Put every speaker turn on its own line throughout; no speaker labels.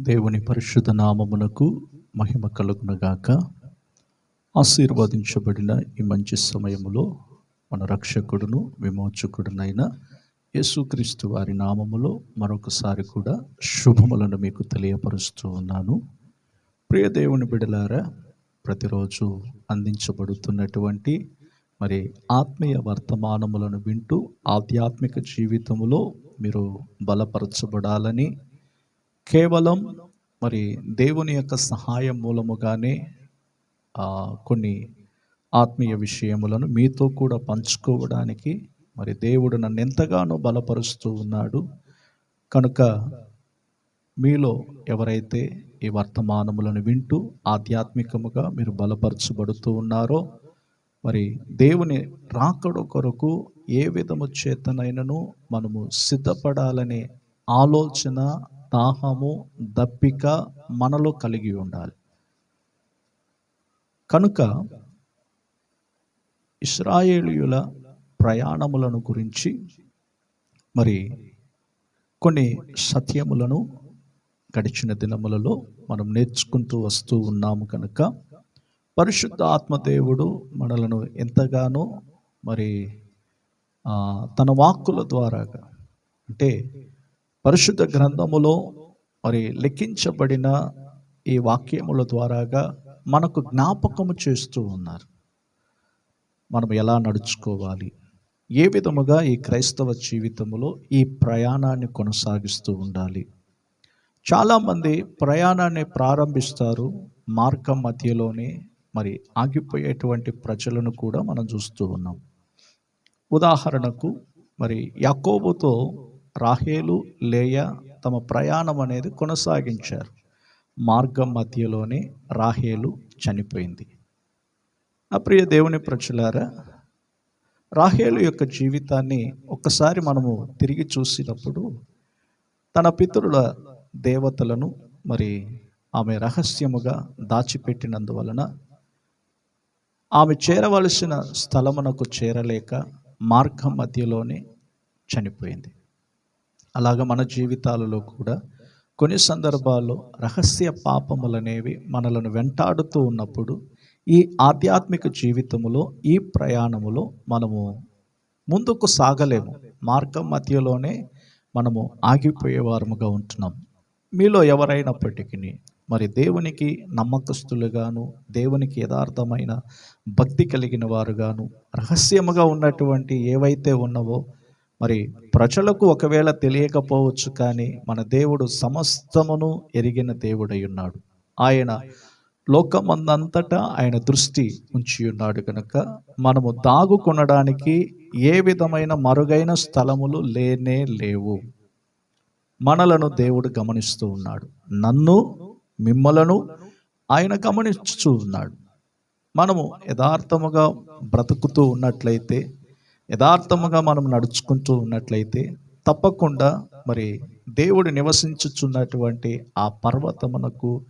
దేవుని పరిశుద్ధ నామమునకు మహిమ కలుగునగాక. ఆశీర్వదించబడిన ఈ మంచి సమయములో మన రక్షకుడును విమోచకుడునైన యేసుక్రీస్తు వారి నామములో మరొకసారి కూడా శుభములను మీకు తెలియపరుస్తూ ఉన్నాను. ప్రియ దేవుని బిడలారా ప్రతిరోజు అందించబడుతున్నటువంటి మరి ఆత్మీయ వర్తమానములను వింటూ ఆధ్యాత్మిక జీవితములో మీరు బలపరచబడాలని కేవలం మరి దేవుని యొక్క సహాయం మూలముగానే కొన్ని ఆత్మీయ విషయములను మీతో కూడా పంచుకోవడానికి మరి దేవుడు నన్ను ఎంతగానో బలపరుస్తూ ఉన్నాడు. కనుక మీలో ఎవరైతే ఈ వర్తమానములను వింటూ ఆధ్యాత్మికముగా మీరు బలపరచబడుతూ ఉన్నారో మరి దేవుని రాకడ కొరకు ఏ విధము చేతనైనను మనము సిద్ధపడాలనే ఆలోచన దాహము దప్పిక మనలో కలిగి ఉండాలి. కనుక ఇస్రాయేలీయుల ప్రయాణములను గురించి మరి కొన్ని సత్యములను గడిచిన దినములలో మనం నేర్చుకుంటూ వస్తూ ఉన్నాము కనుక పరిశుద్ధ ఆత్మదేవుడు మనలను ఎంతగానో మరి తన వాక్కుల ద్వారాగా అంటే పరిశుద్ధ గ్రంథములో మరి లెక్కించబడిన ఈ వాక్యముల ద్వారాగా మనకు జ్ఞాపకము చేస్తూ ఉన్నారు. మనం ఎలా నడుచుకోవాలి? ఏ విధముగా ఈ క్రైస్తవ జీవితంలో ఈ ప్రయాణాన్ని కొనసాగిస్తూ ఉండాలి? చాలామంది ప్రయాణాన్ని ప్రారంభిస్తారు మార్గం మధ్యలోనే మరి ఆగిపోయేటువంటి ప్రజలను కూడా మనం చూస్తూ ఉన్నాం. ఉదాహరణకు మరి యాకోబుతో రాహేలు లేయ తమ ప్రయాణం అనేది కొనసాగించారు. మార్గం మధ్యలోనే రాహేలు చనిపోయింది. అప్రియ ప్రియ దేవుని ప్రజలారా రాహేలు యొక్క జీవితాన్ని ఒక్కసారి మనము తిరిగి చూసినప్పుడు తన పితరుల దేవతలను మరి ఆమె రహస్యముగా దాచిపెట్టినందువలన ఆమె చేరవలసిన స్థలమునకు చేరలేక మార్గం మధ్యలోనే చనిపోయింది. అలాగ మన జీవితాలలో కూడా కొన్ని సందర్భాల్లో రహస్య పాపములనేవి మనలను వెంటాడుతూ ఉన్నప్పుడు ఈ ఆధ్యాత్మిక జీవితములో ఈ ప్రయాణములో మనము ముందుకు సాగలేము. మార్గం మధ్యలోనే మనము ఆగిపోయేవారముగా ఉంటున్నాం. మీలో ఎవరైనప్పటికీ మరి దేవునికి నమ్మకస్తులుగాను దేవునికి యథార్థమైన భక్తి కలిగిన వారుగాను రహస్యముగా ఉన్నటువంటి ఏవైతే ఉన్నవో మరి ప్రజలకు ఒకవేళ తెలియకపోవచ్చు కానీ మన దేవుడు సమస్తమును ఎరిగిన దేవుడై ఉన్నాడు. ఆయన లోకమందంతటా ఆయన దృష్టి ఉంచి ఉన్నాడు కనుక మనము దాగుకొనడానికి ఏ విధమైన మరుగైన స్థలములు లేనే లేవు. మనలను దేవుడు గమనిస్తూ ఉన్నాడు. నన్ను మిమ్మలను ఆయన గమనిస్తూ ఉన్నాడు. మనము యథార్థముగా బ్రతుకుతూ ఉన్నట్లయితే యథార్థముగా మనం నడుచుకుంటూ ఉన్నట్లయితే తప్పకుండా మరి దేవుడు నివసించుచున్నటువంటి ఆ పర్వతమునకు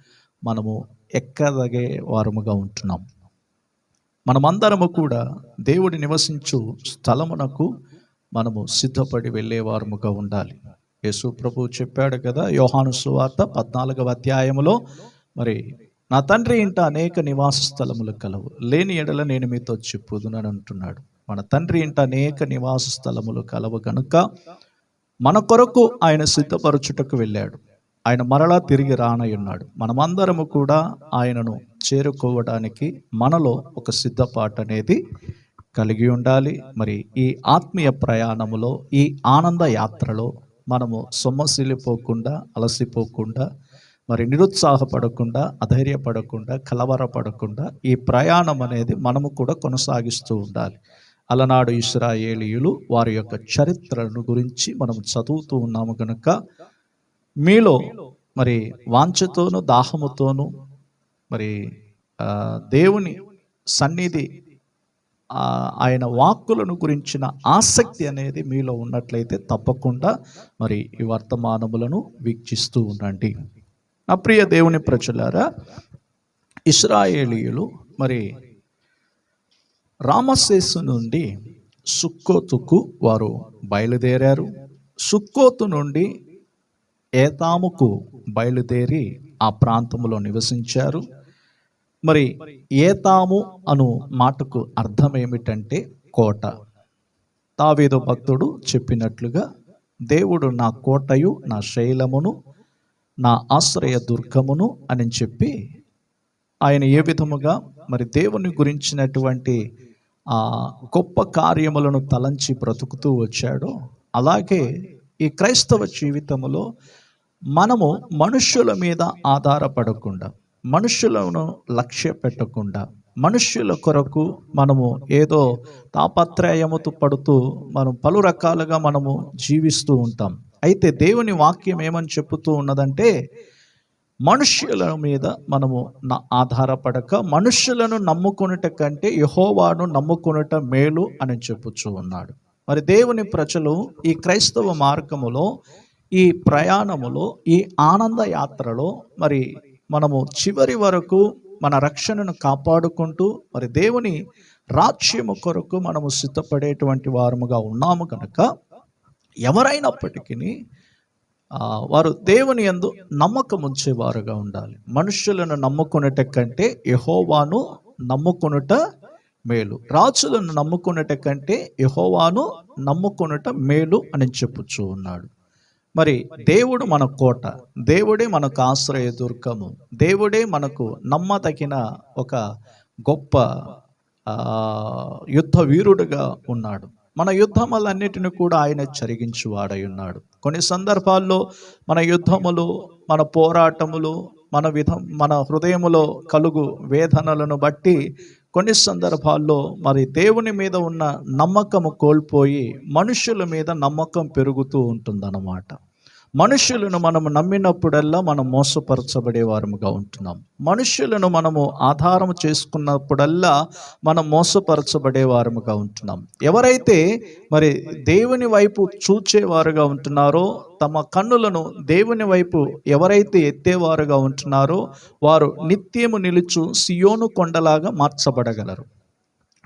మనము ఎక్కదగే వారముగా ఉంటున్నాం. మనమందరము కూడా దేవుడి నివసించు స్థలమునకు మనము సిద్ధపడి వెళ్ళేవారముగా ఉండాలి. యేసు ప్రభు చెప్పాడు కదా యోహాను సువార్త పద్నాలుగవ అధ్యాయములో మరి నా తండ్రి ఇంట అనేక నివాస స్థలములు కలవు. లేని ఎడల నేను మీతో చెప్పుదునని అంటున్నాడు. మన తండ్రి ఇంట అనేక నివాస స్థలములు కలవు గనుక మన కొరకు ఆయన సిద్ధపరచుటకు వెళ్ళాడు. ఆయన మరలా తిరిగి రానయ్యున్నాడు మనమందరము కూడా ఆయనను చేరుకోవడానికి మనలో ఒక సిద్ధపాటు అనేది కలిగి ఉండాలి. మరి ఈ ఆత్మీయ ప్రయాణములో ఈ ఆనంద యాత్రలో మనము సొమ్మసిల్లిపోకుండా అలసిపోకుండా మరి నిరుత్సాహపడకుండా అధైర్యపడకుండా కలవరపడకుండా ఈ ప్రయాణం అనేది మనము కూడా కొనసాగిస్తూ ఉండాలి. అలనాడు ఇస్రాయేలీయులు వారి యొక్క చరిత్రను గురించి మనం చదువుతూ ఉన్నాము కనుక మీలో మరి వాంఛతోను దాహముతోను మరి దేవుని సన్నిధి ఆయన వాక్కులను గురించిన ఆసక్తి అనేది మీలో ఉన్నట్లయితే తప్పకుండా మరి ఈ వర్తమానములను వీక్షిస్తూ ఉండండి. నా ప్రియ దేవుని ప్రజలారా ఇస్రాయేలీయులు మరి రామశేసు నుండి సుక్కోతుకు వారు బయలుదేరారు. సుక్కోతు నుండి ఏతాముకు బయలుదేరి ఆ ప్రాంతంలో నివసించారు. మరి ఏతాము అను మాటకు అర్థం ఏమిటంటే కోట. తావేదో భక్తుడు చెప్పినట్లుగా దేవుడు నా కోటయు నా శైలమును నా ఆశ్రయ దుర్గమును అని చెప్పి ఆయన ఏ విధముగా మరి దేవుని గురించినటువంటి ఆ గొప్ప కార్యములను తలంచి బ్రతుకుతూ వచ్చాడో అలాగే ఈ క్రైస్తవ జీవితంలో మనము మనుష్యుల మీద ఆధారపడకుండా మనుష్యులను లక్ష్య పెట్టకుండా మనుష్యుల కొరకు మనము ఏదో తాపత్రయముతో పడుతూ మనం పలు రకాలుగా మనము జీవిస్తూ ఉంటాం. అయితే దేవుని వాక్యం ఏమని చెప్పుతూ ఉన్నదంటే మనుష్యుల మీద మనము ఆధారపడక మనుష్యులను నమ్ముకునేట కంటే యహోవాను నమ్ముకునేట మేలు అని చెప్పుచూ ఉన్నాడు. మరి దేవుని ప్రజలు ఈ క్రైస్తవ మార్గములో ఈ ప్రయాణములో ఈ ఆనంద యాత్రలో మరి మనము చివరి వరకు మన రక్షణను కాపాడుకుంటూ మరి దేవుని రాజ్యము కొరకు మనము సిద్ధపడేటువంటి వారముగా ఉన్నాము కనుక ఎవరైనప్పటికీ వారు దేవుని యందు నమ్మకం ఉంచేవారుగా ఉండాలి. మనుషులను నమ్ముకునేట కంటే యహోవాను నమ్ముకునుట మేలు. రాజులను నమ్ముకునేట కంటే యహోవాను నమ్ముకునుట మేలు అని చెప్పుచూ ఉన్నాడు. మరి దేవుడు మన కోట దేవుడే మనకు ఆశ్రయ దుర్గము దేవుడే మనకు నమ్మదగిన ఒక గొప్ప యుద్ధ వీరుడుగా ఉన్నాడు. మన యుద్ధములన్నిటిని కూడా ఆయన చరిగించువాడై ఉన్నాడు కొన్ని సందర్భాల్లో మన యుద్ధములు మన పోరాటములు మన విధం మన హృదయములో కలుగు వేదనలను బట్టి కొన్ని సందర్భాల్లో మరి దేవుని మీద ఉన్న నమ్మకము కోల్పోయి మనుషుల మీద నమ్మకం పెరుగుతూ ఉంటుందన్నమాట. మనుషులను మనము నమ్మినప్పుడల్లా మనం మోసపరచబడే వారముగా ఉంటున్నాం. మనుషులను మనము ఆధారం చేసుకున్నప్పుడల్లా మనం మోసపరచబడే వారముగా ఉంటున్నాం. ఎవరైతే మరి దేవుని వైపు చూచేవారుగా ఉంటున్నారో తమ కన్నులను దేవుని వైపు ఎవరైతే ఎత్తేవారుగా ఉంటున్నారో వారు నిత్యము నిలుచు సియోను కొండలాగా మార్చబడగలరు.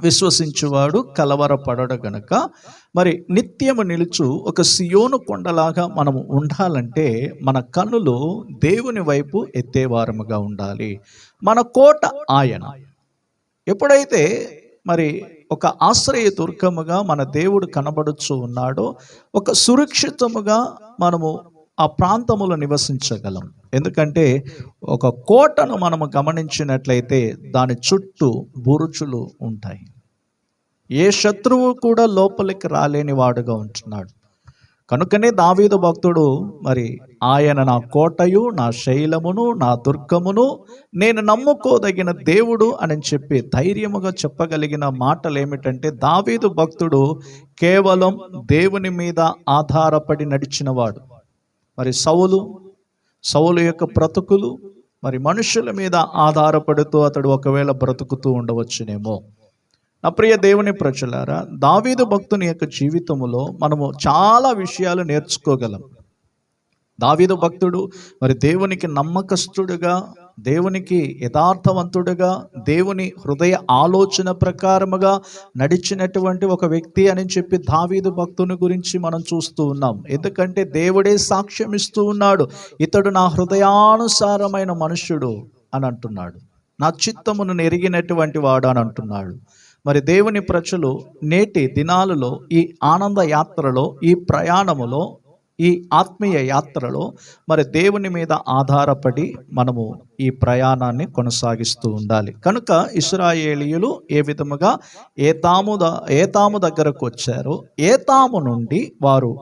విశ్వసించువాడు కలవరపడడు గనుక. మరి నిత్యము నిలుచు ఒక సియోను కొండలాగా మనము ఉండాలంటే మన కన్నులు దేవుని వైపు ఎత్తేవారముగా ఉండాలి. మన కోట ఆయన. ఎప్పుడైతే మరి ఒక ఆశ్రయ దుర్గముగా మన దేవుడు కనబడుచు ఉన్నాడో ఒక సురక్షితముగా మనము ఆ ప్రాంతములో నివసించగలం. ఎందుకంటే ఒక కోటను మనము గమనించినట్లయితే దాని చుట్టూ బురుచులు ఉంటాయి. ఏ శత్రువు కూడా లోపలికి రాలేని వాడుగా ఉంటున్నాడు. కనుకనే దావీదు భక్తుడు మరి ఆయన నా కోటయు నా శైలమును నా దుర్గమును నేను నమ్ముకోదగిన దేవుడు అని చెప్పి ధైర్యముగా చెప్పగలిగిన మాటలు ఏమిటంటే దావీదు భక్తుడు కేవలం దేవుని మీద ఆధారపడి నడిచినవాడు. మరి సౌలు సౌలు యొక్క బ్రతుకులు మరి మనుషుల మీద ఆధారపడుతూ అతడు ఒకవేళ బ్రతుకుతూ ఉండవచ్చునేమో. నా ప్రియ దేవుని ప్రజలారా దావీదు భక్తుని యొక్క జీవితంలో మనము చాలా విషయాలు నేర్చుకోగలం. దావీదు భక్తుడు మరి దేవునికి నమ్మకస్తుడుగా దేవునికి యథార్థవంతుడుగా దేవుని హృదయ ఆలోచన ప్రకారముగా నడిచినటువంటి ఒక వ్యక్తి అని చెప్పి దావీదు భక్తుని గురించి మనం చూస్తూ ఉన్నాం. ఎందుకంటే దేవుడే సాక్ష్యం ఇస్తూ ఉన్నాడు. ఇతడు నా హృదయానుసారమైన మనుష్యుడు అని అంటున్నాడు. నా చిత్తమును నెరిగినటువంటి వాడు అని అంటున్నాడు. మరి దేవుని ప్రజలు నేటి దినాలలో ఈ ఆనంద యాత్రలో ఈ ప్రయాణములో ఈ ఆత్మీయ యాత్రలో మరి దేవుని మీద ఆధారపడి మనము ఈ ప్రయాణాన్ని కొనసాగిస్తూ ఉండాలి. కనుక ఇస్రాయేలీయులు ఏ విధముగా ఏతాము ద ఏతాము దగ్గరకు వచ్చారో ఏతాము నుండి వారు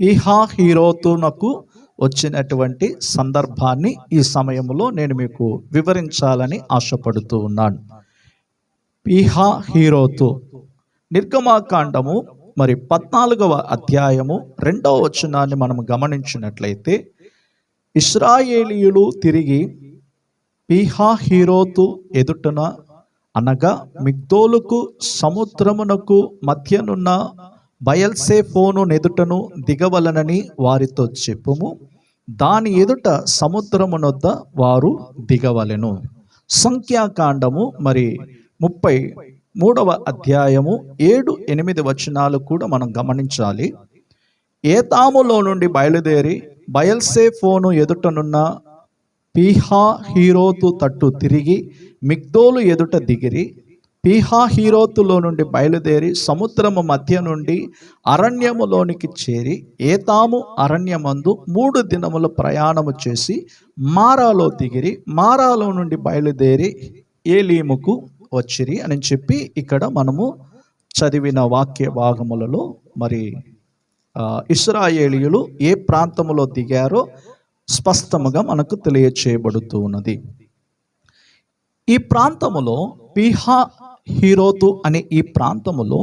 ఈహా హీరోతునకు వచ్చినటువంటి సందర్భాన్ని ఈ సమయంలో నేను మీకు వివరించాలని ఆశపడుతూ ఉన్నాను. పీహా హీరోతు నిర్గమాకాండము మరి పద్నాలుగవ అధ్యాయము రెండవ వచనాన్ని మనం గమనించినట్లయితే ఇస్రాయేలీయులు తిరిగి పీహా హీరోతు ఎదుటన అనగా మిగ్దోలుకు సముద్రమునకు మధ్యనున్న బయల్సే ఫోను నెదుటను దిగవలనని వారితో చెప్పుము. దాని ఎదుట సముద్రమునొద్ద వారు దిగవలెను. సంఖ్యాకాండము మరి ముప్పై మూడవ అధ్యాయము ఏడు ఎనిమిది వచనాలు కూడా మనం గమనించాలి. ఏతాములో నుండి బయలుదేరి బయల్సే ఫోను ఎదుటనున్న పీహా హీరోతు తట్టు తిరిగి మిగ్దోలు ఎదుట దిగిరి. పీహా హీరోతులో నుండి బయలుదేరి సముద్రము మధ్య నుండి అరణ్యములోనికి చేరి ఏతాము అరణ్యమందు మూడు దినముల ప్రయాణము చేసి మారాలో దిగిరి. మారాలో నుండి బయలుదేరి ఏలీముకు వచ్చిరి అని చెప్పి ఇక్కడ మనము చదివిన వాక్య భాగములలో మరి ఇస్రాయేలీయులు ఏ ప్రాంతములో దిగారో స్పష్టముగా మనకు తెలియచేయబడుతూ ఉన్నది. ఈ ప్రాంతములో పీహా హీరోతు అనే ఈ ప్రాంతములో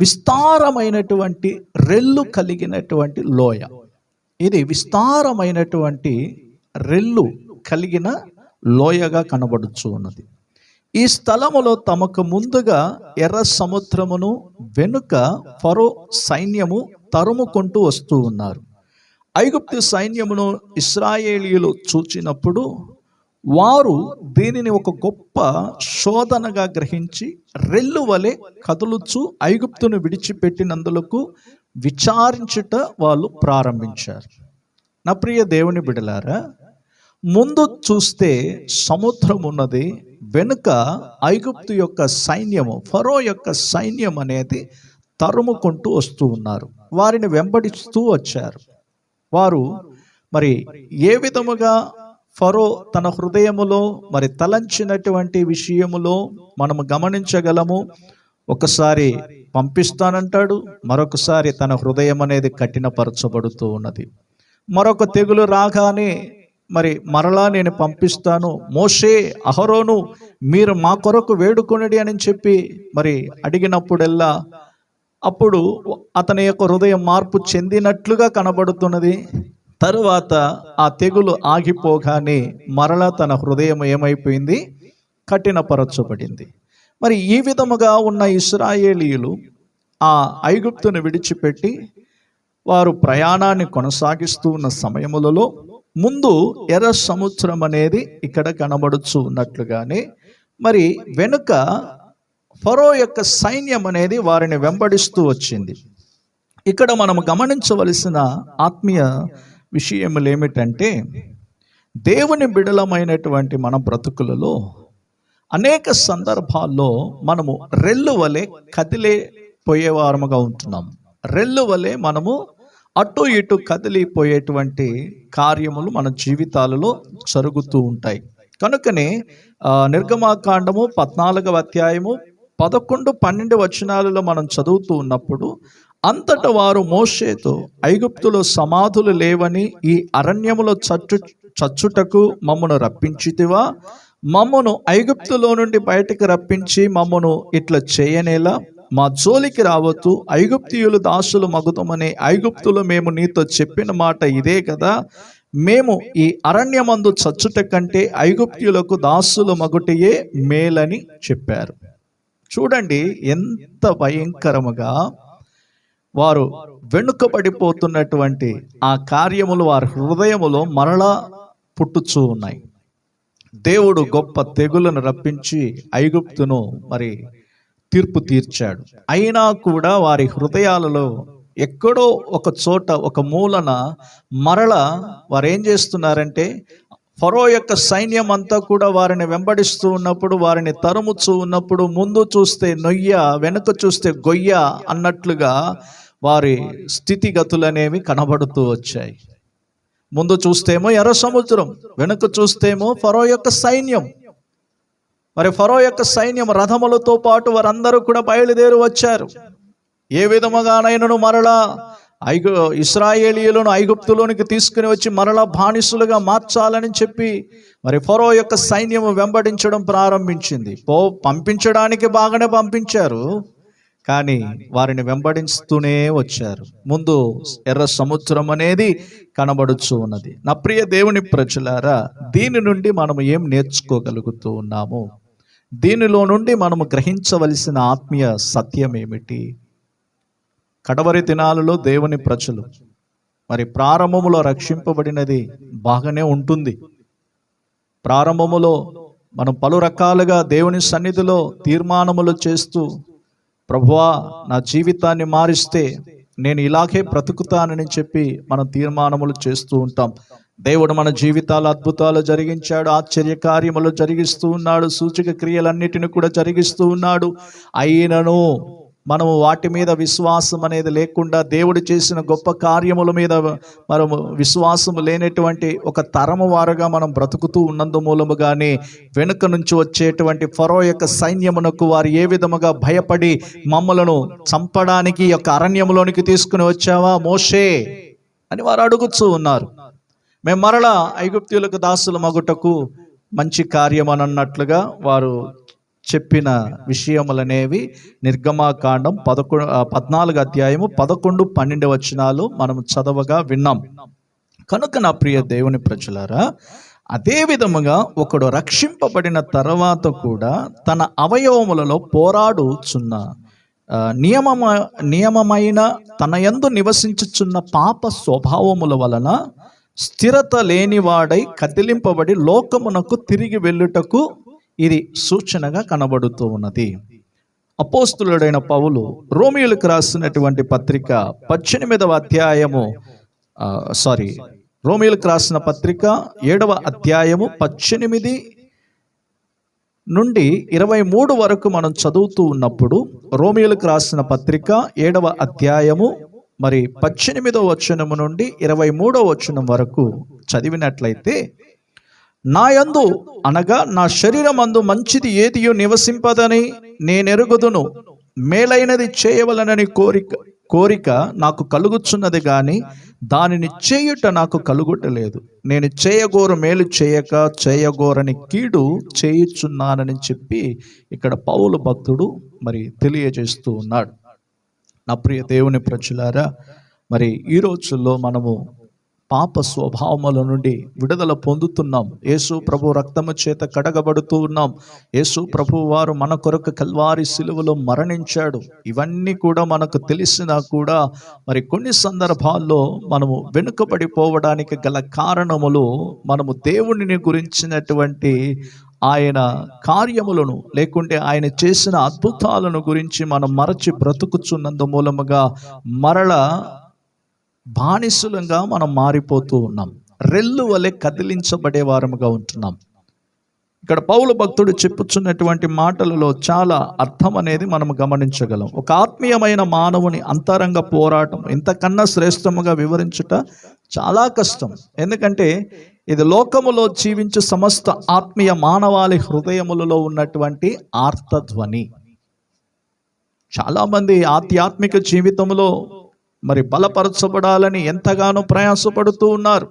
విస్తారమైనటువంటి రెల్లు కలిగినటువంటి లోయ. ఇది విస్తారమైనటువంటి రెల్లు కలిగిన లోయగా కనబడుచు ఉన్నది. ఈ స్థలములో తమకు ముందుగా ఎర్ర సముద్రమును వెనుక ఫరో సైన్యము తరుముకుంటూ వస్తూ ఉన్నారు. ఐగుప్తు సైన్యమును ఇస్రాయేలీయులు చూచినప్పుడు వారు దీనిని ఒక గొప్ప శోధనగా గ్రహించి రెల్లు వలె కదులుచు ఐగుప్తును విడిచిపెట్టినందులకు విచారించుట వాళ్ళు ప్రారంభించారు. నా ప్రియ దేవుని బిడలారా ముందు చూస్తే సముద్రం ఉన్నది వెనుక ఐగుప్తు యొక్క సైన్యము ఫరో యొక్క సైన్యం అనేది తరుముకుంటూ వస్తూ ఉన్నారు. వారిని వెంబడిస్తూ వచ్చారు. వారు మరి ఏ విధముగా ఫరో తన హృదయములో మరి తలంచినటువంటి విషయములో మనము గమనించగలము? ఒకసారి పంపిస్తానంటాడు మరొకసారి తన హృదయం అనేది కఠినపరచబడుతూ ఉన్నది. మరొక తెగులు రాగానే మరి మరలా నేను పంపిస్తాను. మోషే అహరోను మీరు మా కొరకు వేడుకొనడి అని చెప్పి మరి అడిగినప్పుడెల్లా అప్పుడు అతని యొక్క హృదయం మార్పు చెందినట్లుగా కనబడుతున్నది. తరువాత ఆ తెగులు ఆగిపోగానే మరలా తన హృదయం ఏమైపోయింది? కఠినపరచబడింది. మరి ఈ విధముగా ఉన్న ఇస్రాయేలీయులు ఆ ఐగుప్తును విడిచిపెట్టి వారు ప్రయాణాన్ని కొనసాగిస్తూ ఉన్న సమయములలో ముందు ఎర్ర సముద్రం అనేది ఇక్కడ కనబడుచు ఉన్నట్లుగానే మరి వెనుక ఫరో యొక్క సైన్యం అనేది వారిని వెంబడిస్తూ వచ్చింది. ఇక్కడ మనం గమనించవలసిన ఆత్మీయ విషయములు ఏమిటంటే దేవుని బిడలమైనటువంటి మన బ్రతుకులలో అనేక సందర్భాల్లో మనము రెల్లు వలె కదిలే పోయేవారముగా ఉంటున్నాం. రెల్లు వలె మనము అటు ఇటు కదిలిపోయేటువంటి కార్యములు మన జీవితాలలో జరుగుతూ ఉంటాయి. కనుకనే నిర్గమాకాండము పద్నాలుగవ అధ్యాయము పదకొండు పన్నెండు వచనాలలో మనం చదువుతూ ఉన్నప్పుడు అంతట వారు మోషేతో ఐగుప్తులో సమాధులు లేవని ఈ అరణ్యములో చచ్చు చచ్చుటకు మమ్మను రప్పించితివా? మమ్మను ఐగుప్తులో నుండి బయటకు రప్పించి మమ్మను ఇట్లా చేయనేలా? మా జోలికి రావద్దు ఐగుప్తియులు దాసులు మగుతమని ఐగుప్తులు మేము నీతో చెప్పిన మాట ఇదే కదా. మేము ఈ అరణ్యమందు చచ్చుట కంటే ఐగుప్తులకు దాసులు మగుటయే మేలని చెప్పారు. చూడండి ఎంత భయంకరముగా వారు వెనుకబడిపోతున్నటువంటి ఆ కార్యములు వారి హృదయములో మరలా పుట్టుచూ ఉన్నాయి. దేవుడు గొప్ప తెగులను రప్పించి ఐగుప్తును మరి తీర్పు తీర్చాడు. అయినా కూడా వారి హృదయాలలో ఎక్కడో ఒక చోట ఒక మూలన మరల వారేం చేస్తున్నారంటే ఫరో యొక్క సైన్యం అంతా కూడా వారిని వెంబడిస్తూ ఉన్నప్పుడు వారిని తరుముచూ ఉన్నప్పుడు ముందు చూస్తే నొయ్య వెనుక చూస్తే గొయ్య అన్నట్లుగా వారి స్థితిగతులు అనేవి కనబడుతూ వచ్చాయి. ముందు చూస్తేమో ఎర్ర సముద్రం వెనుక చూస్తేమో ఫరో యొక్క సైన్యం. మరి ఫరో యొక్క సైన్యం రథములతో పాటు వారందరూ కూడా బయలుదేరి వచ్చారు. ఏ విధముగానైనను మరలా ఐగు ఇస్రాయేలీలను ఐగుప్తులోనికి తీసుకుని వచ్చి మరలా బానిసులుగా మార్చాలని చెప్పి మరి ఫరో యొక్క సైన్యము వెంబడించడం ప్రారంభించింది. పో పంపించడానికి బాగానే పంపించారు కానీ వారిని వెంబడిస్తూనే వచ్చారు. ముందు ఎర్ర సముద్రం అనేది కనబడుచు ఉన్నది. నా ప్రియ దేవుని ప్రజలారా దీని నుండి మనం ఏం నేర్చుకోగలుగుతూ ఉన్నాము? దీనిలో నుండి మనము గ్రహించవలసిన ఆత్మీయ సత్యం ఏమిటి? కడవరి దినాలలో దేవుని ప్రజలు మరి ప్రారంభములో రక్షింపబడినది బాగానే ఉంటుంది. ప్రారంభములో మనం పలు రకాలుగా దేవుని సన్నిధిలో తీర్మానములు చేస్తూ ప్రభువా నా జీవితాన్ని మారిస్తే నేను ఇలాగే బ్రతుకుతానని చెప్పి మనం తీర్మానములు చేస్తూ ఉంటాం. దేవుడు మన జీవితాలు అద్భుతాలు జరిగించాడు ఆశ్చర్య కార్యములు జరిగిస్తూ ఉన్నాడు సూచక క్రియలన్నిటిని కూడా జరిగిస్తూ ఉన్నాడు. అయినను మనము వాటి మీద విశ్వాసం అనేది లేకుండా దేవుడు చేసిన గొప్ప కార్యముల మీద మనము విశ్వాసం లేనటువంటి ఒక తరము వారుగా మనం బ్రతుకుతూ ఉన్నందు మూలముగానే వెనుక నుంచి వచ్చేటువంటి ఫరో యొక్క సైన్యమునకు వారు ఏ విధముగా భయపడి మమ్మలను చంపడానికి యొక్క అరణ్యములోనికి తీసుకుని వచ్చావా? మోషే అని వారు అడుగుతూ ఉన్నారు. మేము మరలా ఐగుప్తులకు దాసుల మగుటకు మంచి కార్యం అన్నట్లుగా వారు చెప్పిన విషయములనేవి నిర్గమాకాండం పదకొండు పద్నాలుగు అధ్యాయము పదకొండు పన్నెండు వచనాలు మనం చదవగా విన్నాం. కనుక నా ప్రియ దేవుని ప్రజలారా అదే విధముగా ఒకడు రక్షింపబడిన తర్వాత కూడా తన అవయవములలో పోరాడుచున్న నియమ నియమమ నియమమైన తన యందు నివసించుచున్న పాప స్వభావముల వలన స్థిరత లేనివాడై కదిలింపబడి లోకమునకు తిరిగి వెళ్ళుటకు ఇది సూచనగా కనబడుతూ ఉన్నది. అపోస్తులుడైన పౌలు రోమియోలకు రాసినటువంటి పత్రిక పద్దెనిమిదవ అధ్యాయము సారీ రోమియోలకు రాసిన పత్రిక ఏడవ అధ్యాయము పద్దెనిమిది నుండి ఇరవై మూడు వరకు మనం చదువుతూ ఉన్నప్పుడు రోమియోలకు రాసిన పత్రిక ఏడవ అధ్యాయము మరి పద్దెనిమిదో వచనము నుండి ఇరవై మూడో వచనం వరకు చదివినట్లయితే నా యందు అనగా నా శరీరమందు మంచిది ఏదియో నివసింపదని నేనెరుగుదును. మేలైనది చేయవలనని కోరిక కోరిక నాకు కలుగుచున్నది కానీ దానిని చేయుట నాకు కలుగుటలేదు. నేను చేయగోరు మేలు చేయక చేయగోరని కీడు చేయుచున్నానని చెప్పి ఇక్కడ పౌలు భక్తుడు మరి తెలియజేస్తూ ఉన్నాడు. నా ప్రియ దేవుని ప్రజలారా మరి ఈ రోజుల్లో మనము పాప స్వభావముల నుండి విడుదల పొందుతున్నాం. యేసు ప్రభు రక్తము చేత కడగబడుతూ ఉన్నాం. యేసు ప్రభు వారు మన కొరకు కల్వారి సిలువలో మరణించాడు. ఇవన్నీ కూడా మనకు తెలిసినా కూడా మరి కొన్ని సందర్భాల్లో మనము వెనుకబడిపోవడానికి గల కారణములు మనము దేవునిని గురించినటువంటి ఆయన కార్యములను లేకుంటే ఆయన చేసిన అద్భుతాలను గురించి మనం మరచి బ్రతుకుచున్నందు మూలముగా మరల బానిసులంగా మనం మారిపోతూ ఉన్నాం. రెల్లు వలె కదిలించబడే వారముగా ఉంటున్నాం. ఇక్కడ పౌలు భక్తుడు చెప్పుచున్నటువంటి మాటలలో చాలా అర్థం అనేది మనం గమనించగలం. ఒక ఆత్మీయమైన మానవుని అంతరంగ పోరాటం ఇంతకన్నా శ్రేష్టముగా వివరించుట చాలా కష్టం. ఎందుకంటే ఇది లోకములో జీవించు సమస్త ఆత్మీయ మానవాళి హృదయములలో ఉన్నటువంటి ఆర్తధ్వని. చాలామంది ఆధ్యాత్మిక జీవితంలో మరి బలపరచబడాలని ఎంతగానో ప్రయాసపడుతూ ఉన్నారు.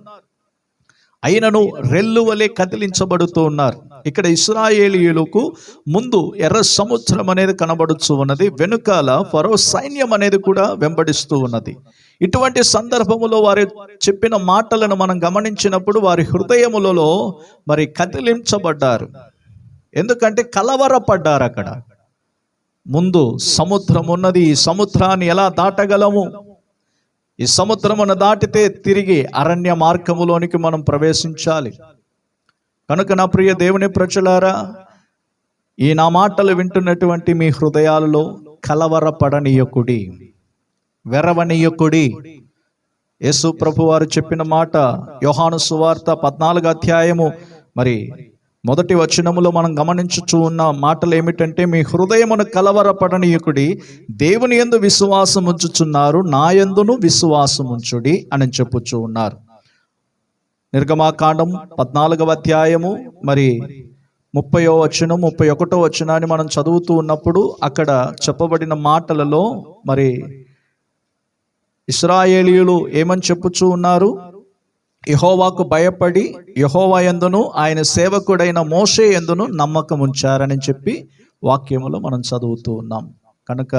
అయినను రెల్లు వలె కదిలించబడుతూ ఉన్నారు. ఇక్కడ ఇస్రాయేలీయులకు ముందు ఎర్ర సముద్రం అనేది కనబడుతూ ఉన్నది వెనుకాల ఫరో సైన్యం అనేది కూడా వెంబడిస్తూ ఉన్నది. ఇటువంటి సందర్భములో వారు చెప్పిన మాటలను మనం గమనించినప్పుడు వారి హృదయములలో మరి కదిలించబడ్డారు. ఎందుకంటే కలవరపడ్డారు అక్కడ ముందు సముద్రం ఉన్నది ఈ సముద్రాన్ని ఎలా దాటగలము? ఈ సముద్రమును దాటితే తిరిగి అరణ్య మార్గములోనికి మనం ప్రవేశించాలి. కనుక నా ప్రియ దేవుని ప్రజలారా ఈ నా మాటలు వింటున్నటువంటి మీ హృదయాలలో కలవరపడనీయకుడి వెరవనీయకుడి. యేసు ప్రభు వారు చెప్పిన మాట యోహాను సువార్త పద్నాలుగు అధ్యాయము మరి మొదటి వచనములో మనం గమనించుచు ఉన్న మాటలు ఏమిటంటే మీ హృదయమును కలవరపడనీయకుడి దేవుని యందు విశ్వాసం ఉంచుచున్నారు నా ఎందును విశ్వాసం ఉంచుడి అని చెప్పుచూ ఉన్నారు. నిర్గమాకాండం పద్నాలుగవ అధ్యాయము మరి ముప్పయో వచనం ముప్పై ఒకటో వచనాన్ని మనం చదువుతూ ఉన్నప్పుడు అక్కడ చెప్పబడిన మాటలలో మరి ఇస్రాయేలీయులు ఏమని చెప్పుచూ ఉన్నారు? యహోవాకు భయపడి యహోవా ఎందును ఆయన సేవకుడైన మోషే ఎందును నమ్మకం ఉంచారని చెప్పి వాక్యములో మనం చదువుతూ ఉన్నాం. కనుక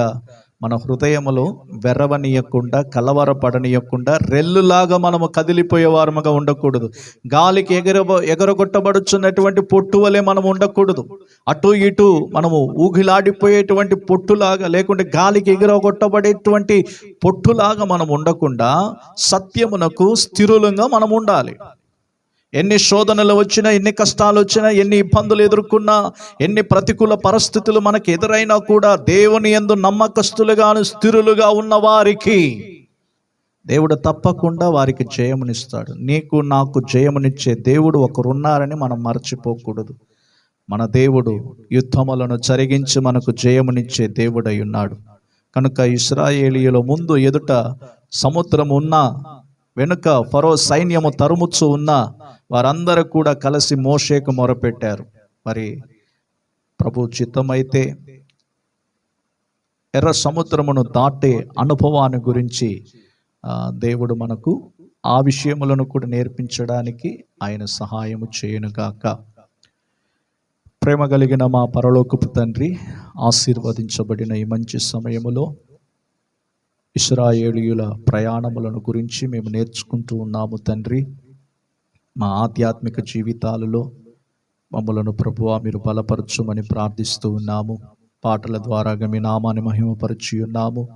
మన హృదయములో వెర్రవనీయకుండా కలవరపడనీయకుండా రెల్లులాగా మనము కదిలిపోయే వారముగా ఉండకూడదు. గాలికి ఎగర ఎగరగొట్టబడుచున్నటువంటి పొట్టు వలె మనం ఉండకూడదు. అటు ఇటు మనము ఊగిలాడిపోయేటువంటి పొట్టులాగా లేకుంటే గాలికి ఎగరగొట్టబడేటువంటి పొట్టులాగా మనం ఉండకుండా సత్యమునకు స్థిరులంగా మనం ఉండాలి. ఎన్ని శోధనలు వచ్చినా ఎన్ని కష్టాలు వచ్చినా ఎన్ని ఇబ్బందులు ఎదుర్కొన్నా ఎన్ని ప్రతికూల పరిస్థితులు మనకు ఎదురైనా కూడా దేవుని ఎందు నమ్మకస్తులుగాను స్థిరులుగా ఉన్న వారికి దేవుడు తప్పకుండా వారికి జయమునిస్తాడు. నీకు నాకు జయమునిచ్చే దేవుడు ఒకరున్నారని మనం మర్చిపోకూడదు. మన దేవుడు యుద్ధములను జరిగించి మనకు జయమునిచ్చే దేవుడై ఉన్నాడు. కనుక ఇస్రాయేలీయుల ముందు ఎదుట సముద్రం ఉన్నా వెనుక ఫరో సైన్యము తరుముచ్చు ఉన్న వారందరూ కూడా కలిసి మోషేకు మొరపెట్టారు. మరి ప్రభు చిత్తమైతే ఎర్ర సముద్రమును దాటే అనుభవాన్ని గురించి దేవుడు మనకు ఆ విషయములను కూడా నేర్పించడానికి ఆయన సహాయము చేయనుగాక ప్రేమ కలిగిన మా పరలోకపు తండ్రి ఆశీర్వదించబడిన ఈ మంచి సమయములో ఇస్రాయేలీయుల ప్రయాణములను గురించి మేము నేర్చుకుంటూ ఉన్నాము తండ్రి. మా ఆధ్యాత్మిక జీవితాలలో మమ్మలను ప్రభువ మీరు బలపరచుమని ప్రార్థిస్తూ ఉన్నాము. పాటల ద్వారాగా మీ నామాన్ని మహిమపరచి ఉన్నాము.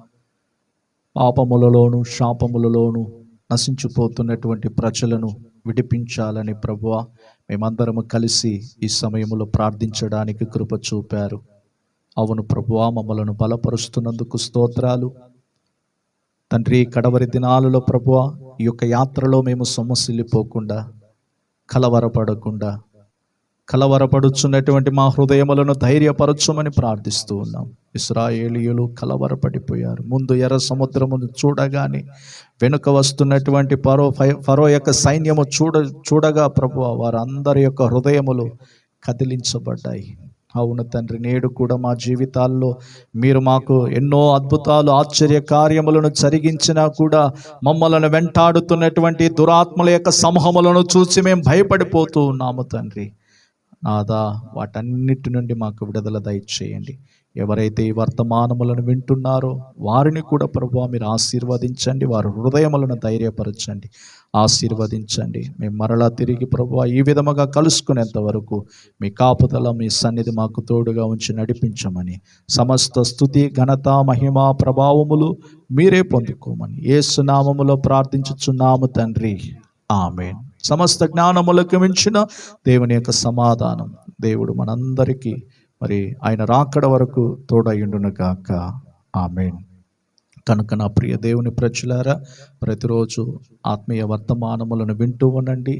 పాపములలోను శాపములలోను నశించిపోతున్నటువంటి ప్రజలను విడిపించాలని ప్రభువ మేమందరము కలిసి ఈ సమయంలో ప్రార్థించడానికి కృప చూపారు. అవును ప్రభువ మమ్మలను బలపరుస్తున్నందుకు స్తోత్రాలు. తండ్రి కడవరి దినాలలో ప్రభువ ఈ యొక్క యాత్రలో మేము సొమ్మసిల్లిపోకుండా కలవరపడకుండా కలవరపడుచున్నటువంటి మా హృదయములను ధైర్యపరచమని ప్రార్థిస్తూ ఉన్నాం. ఇస్రాయేలియులు కలవరపడిపోయారు. ముందు ఎర్ర సముద్రమును చూడగానే వెనుక వస్తున్నటువంటి పరో ఫై- ఫరో యొక్క సైన్యము చూడ చూడగా ప్రభు వారందరి యొక్క హృదయములు కదిలించబడ్డాయి. అవును తండ్రి నేడు కూడా మా జీవితాల్లో మీరు మాకు ఎన్నో అద్భుతాలు ఆశ్చర్య కార్యములను జరిగించినా కూడా మమ్మలను వెంటాడుతున్నటువంటి దురాత్మల యొక్క సమూహములను చూసి మేము భయపడిపోతూ ఉన్నాము తండ్రి. నాదా వాటన్నిటి నుండి మాకు విడుదల దయచేయండి. ఎవరైతే ఈ వర్తమానములను వింటున్నారో వారిని కూడా ప్రభు మీరు ఆశీర్వదించండి వారి హృదయములను ధైర్యపరచండి. ఆశీర్వదించండి. మేము మరలా తిరిగి ప్రభు ఈ విధముగా కలుసుకునేంత వరకు మీ కాపుదల మీ సన్నిధి మాకు తోడుగా ఉంచి నడిపించమని సమస్త స్థుతి ఘనత మహిమ ప్రభావములు మీరే పొందుకోమని ఏ సునామములో ప్రార్థించుచున్నాము తండ్రి. ఆమె సమస్త జ్ఞానములకు మించిన దేవుని యొక్క సమాధానం దేవుడు మనందరికీ మరి ఆయన రాకడ వరకు తోడయుండును గాక. ఆమెన్. కనుక నా ప్రియ దేవుని ప్రజలారా ప్రతిరోజు ఆత్మీయ వర్తమానములను వింటూ ఉండండి.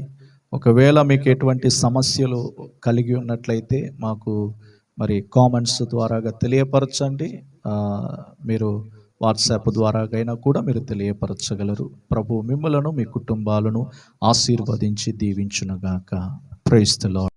ఒకవేళ మీకు ఎటువంటి సమస్యలు కలిగి ఉన్నట్లయితే మాకు మరి కామెంట్స్ ద్వారాగా తెలియపరచండి. మీరు వాట్సాప్ ద్వారాగైనా కూడా మీరు తెలియపరచగలరు. ప్రభు మిమ్మలను మీ కుటుంబాలను ఆశీర్వదించి దీవించునుగాక. ప్రైస్తలో